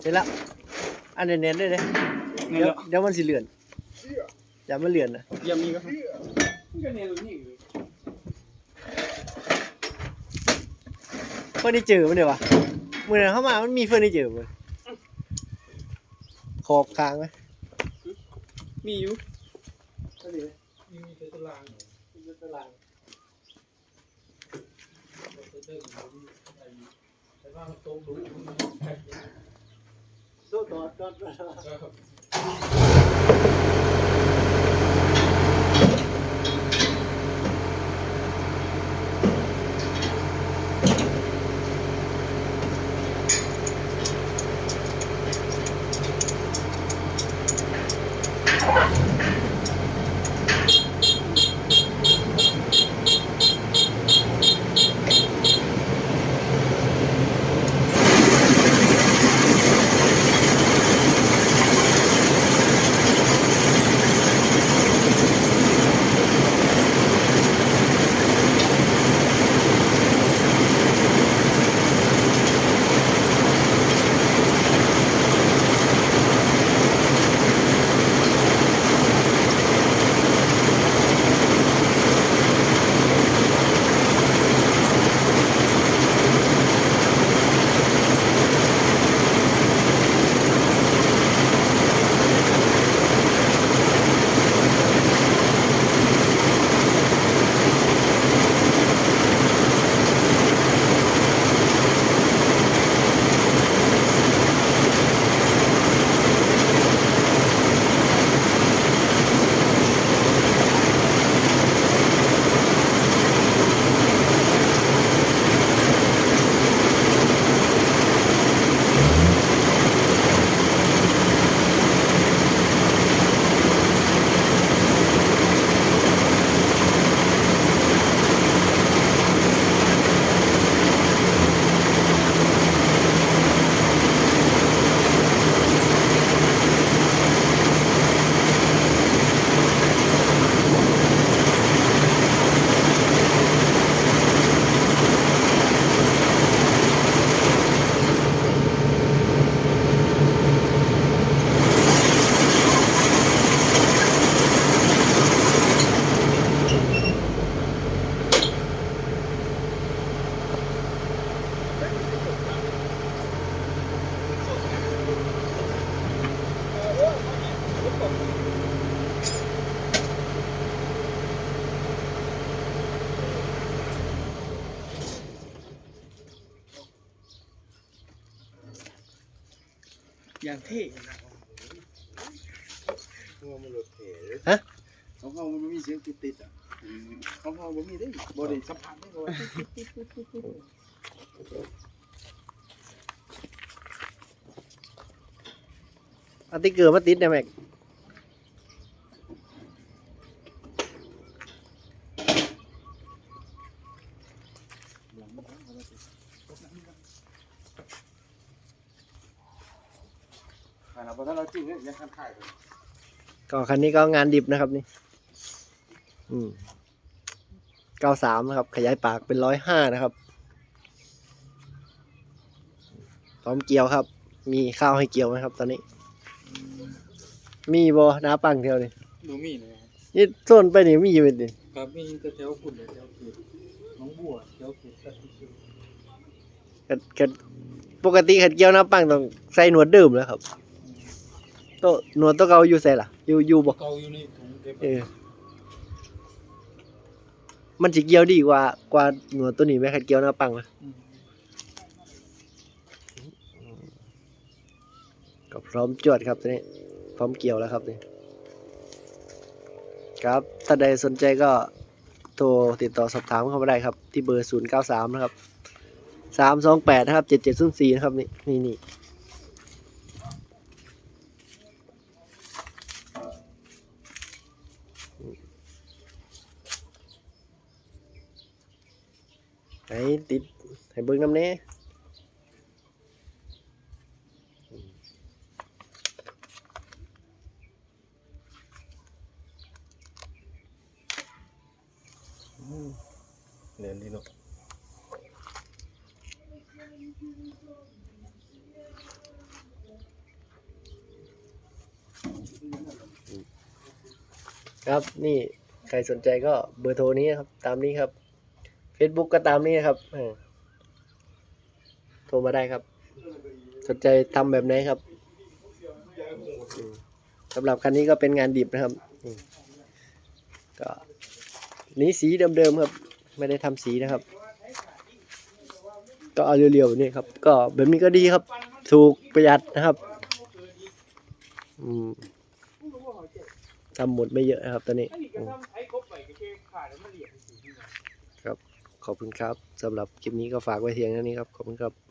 เสร็จแล้วอันเน้นๆเลยเด้นี่เดี๋ยวแหละเดี๋ยวมันสิเลื่อนอย่ามันเลื่อนนะเยี่ยมมีก็ก็เนี่ยตรงนี้เฟอร์นิเจอร์มันเดี๋ยววะมื่อนั้นเข้ามามันมีเฟอร์นิเจอร์มั้ยขอบค้างไหมมีอยู่มีมีแต่ตารางมีแต่ตารางแต่เดิมมันอะไรอยู่แต่ว่ามันตรงรู้ Tamam. อย่างเท่หัวมันรถเถฮะของเขามันไม่มีเสียงติดติดๆอะของเขามันมีได้บ่ได้สัมผัสได้ก็ว่าเอาติ๊กเกอร์มาติดนะแม็ก ขนาดพอถ้าเราจริงเนี่ยยังคันขายเลยก็คันนี้ก็งานดิบนะครับนี่ อืมเก้าสามนะครับ ขยายปากเป็นร้อยห้านะครับ พร้อมเกียวครับ มีข้าวให้เกียวไหมครับ ตอนนี้ มีบอน้าปังเทียวนี่ดูมีนะนี่ส่วนไปนี่มีอยู่ดิครับมีแต่แถวคุณแถวเขตน้องบัวแถวเขตสัตว์ที่ก็ก็ปกติขัดเกียวน้าปังต้องใส่หนวดเดิมแล้วครับโตะหนวดตัวเก่าอยู่ใส่ล่ะ อยู่อยู่บ่เก่าอยู่นี่ถุงเก็บเออมันสิเกี่ยวดีกว่ากว่าหนวดตัวนี้ไหมขัดเกี่ยวหน้าปังไหมก็พร้อมจวดครับตัวนี้พร้อมเกี่ยวแล้วครับนี่ครับถ้าใดสนใจก็โทรติดต่อสอบถามเข้ามาได้ครับ ที่เบอร์ 0 9 3 นะครับ 3 2 8 นะครับ 7 7 0 4นะครับ นี่นี่นี่ ไอ้ติดให้เบิ้งน้ำเน่เนียนดีเนาะครับนี่ใครสนใจก็เบอร์โทรนี้ครับ ตามนี้ครับ Facebook ก็ตามนี้ครับโทรมาได้ครับ สนใจทำแบบไหนครับสำหรับคันนี้ก็เป็นงานดิบนะครับก็นี้สีเดิมๆครับ ไม่ได้ทำสีนะครับ ก็เอาเรียวๆนี่ครับ ก็แบบนี้ก็ดีครับ ถูกประหยัดนะครับทำหมดไม่เยอะนะครับตอนนี้ ขอบคุณครับสำหรับคลิปนี้ก็ฝากไว้เพียงเท่านี้ครับ ขอบคุณครับ